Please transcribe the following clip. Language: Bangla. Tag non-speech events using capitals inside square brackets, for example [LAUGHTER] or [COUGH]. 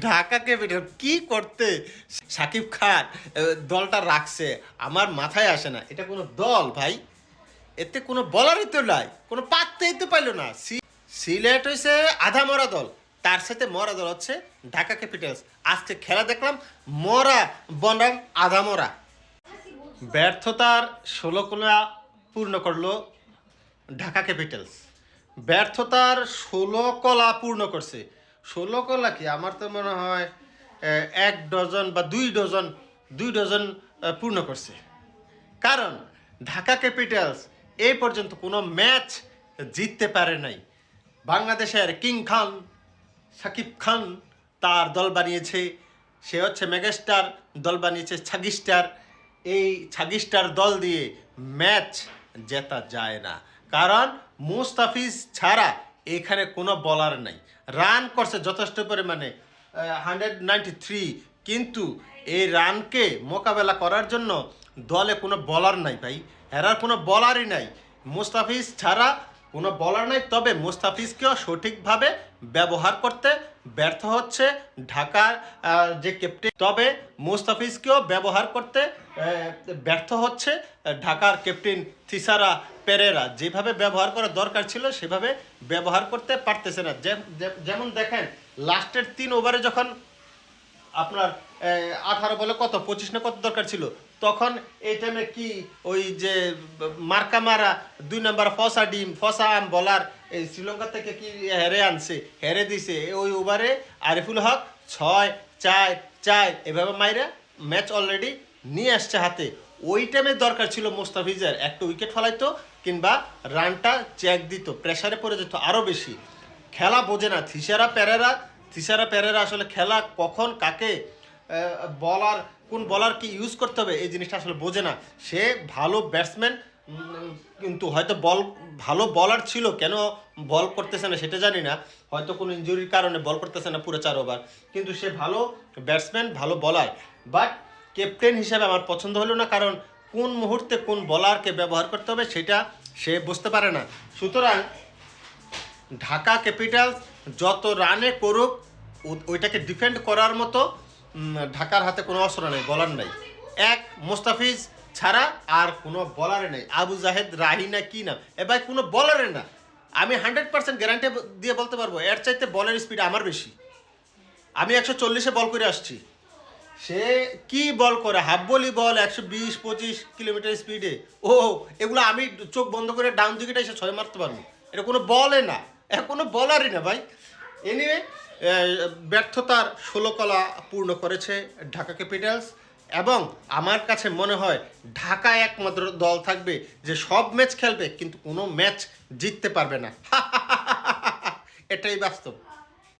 ঢাকা ক্যাপিটাল কি করতে? সাকিব খান দলটা রাখছে। আমার মাথায় আসে না। এটা কোনো দল, ভাই। এতে কোনো বলারই তো নাই। কোনো পাত্তেই তো পাইলো না। সিলেট হয়েছে আধা মরা দল। তার সাথে মরা দল হচ্ছে ঢাকা ক্যাপিটালস। আজকে খেলা দেখলাম, মরা বনাম আধা মরা। ব্যর্থতার ষোলো কোলা পূর্ণ করল ঢাকা ক্যাপিটালস। ব্যর্থতার ষোলো কলা পূর্ণ করছে। ষোলো কলা কি? আমার তো মনে হয় এক ডজন বা দুই ডজন দুই ডজন পূর্ণ করছে। কারণ ঢাকা ক্যাপিটালস এই পর্যন্ত কোনো ম্যাচ জিততে পারে নাই। বাংলাদেশের কিং খান, সাকিব খান তার দল বানিয়েছে। সে হচ্ছে মেগাস্টার, দল বানিয়েছে ছাগিস্টার। এই ছাগিস্টার দল দিয়ে ম্যাচ জেতা যায় না। কারণ মুস্তাফিজ ছাড়া এখানে কোনো বলার নাই। রান করছে যথেষ্ট পরিমাণে হান্ড্রেড নাইনটি থ্রি কিন্তু এই রানকে মোকাবেলা করার জন্য দলে কোনো বলার নাই ভাই। এরার কোনো বলারই নাই। মুস্তাফিজ ছাড়া কোনো বলার নাই, তবে মুস্তাফিজকেও সঠিকভাবে ব্যবহার করতে ব্যর্থ হচ্ছে ঢাকার যে ক্যাপ্টেন তবে মুস্তাফিজকেও ব্যবহার করতে ব্যর্থ হচ্ছে ঢাকার ক্যাপ্টেন থিসারা পেরেরা। যেভাবে ব্যবহার করা দরকার ছিল, সেভাবে ব্যবহার করতে পারতেছে না। যেমন দেখেন, লাস্টের তিন ওভারে যখন আপনার আঠারো বলে কত, পঁচিশ না কত দরকার ছিল, তখন এই টাইমে কি ওই যে মার্কা মারা, দুই নম্বর ফসা ডিম, ফসা আম বলার এই শ্রীলঙ্কা থেকে কি হেরে আনছে? হেরে দিছে। ওই ওভারে আরিফুল হক ছয়, চার চার এভাবে মাইরা ম্যাচ অলরেডি নিয়ে আসছে হাতে। ওই টাইমে দরকার ছিল মোস্তাফিজের। একটা উইকেট ফেলাইতো কিংবা রানটা চেক দিত। প্রেশারে পড়ে যেত আরও বেশি। খেলা বোঝে না। থিসারা প্যারেরা থিসারা প্যারেরা আসলে খেলা কখন, কাকে বলার কোন বলার কি ইউজ করতে হবে এই জিনিসটা আসলে বোঝে না। সে ভালো ব্যাটসম্যান কিন্তু হয়তো বল, ভালো বলার ছিল, কেন বল করতেছে না সেটা জানি না। হয়তো কোনো ইঞ্জুরির কারণে বল করতেছে না পুরো চার ওভার কিন্তু সে ভালো ব্যাটসম্যান ভালো বলার বাট ক্যাপ্টেন হিসাবে আমার পছন্দ হলো না, কারণ কোন মুহূর্তে কোন বলারকে ব্যবহার করতে হবে সেটা সে বুঝতে পারে না। সুতরাং ঢাকা ক্যাপিটালস যত রানে করুক ওইটাকে ডিফেন্ড করার মতো ঢাকার হাতে কোনো অস্ত্র নেই বলার নাই। এক, মোস্তাফিজ ছাড়া আর কোনো বলারে নেই। আবু জাহেদ রাহি না কি না এ ভাই, কোনো বলারে না। আমি হান্ড্রেড পার্সেন্ট গ্যারান্টি দিয়ে বলতে পারব, এর চাইতে বলের স্পিড আমার বেশি। আমি একশো চল্লিশে বল করে আসছি। সে কি বল করে? হাফ বলি বল একশো বিশ, পঁচিশ কিলোমিটার স্পিডে ও, এগুলো আমি চোখ বন্ধ করে ডাউন দিকেটা এসে ছয় মারতে পারব। এটা কোনো বলে না। এটা কোনো বলারই না ভাই। এনিওয়ে ব্যর্থতার ষোলো কলা পূর্ণ করেছে ঢাকা ক্যাপিটালস। এবং আমার কাছে মনে হয় ঢাকা একমাত্র দল থাকবে যে সব ম্যাচ খেলবে, কিন্তু কোনো ম্যাচ জিততে পারবে না। [LAUGHS] এটাই বাস্তব।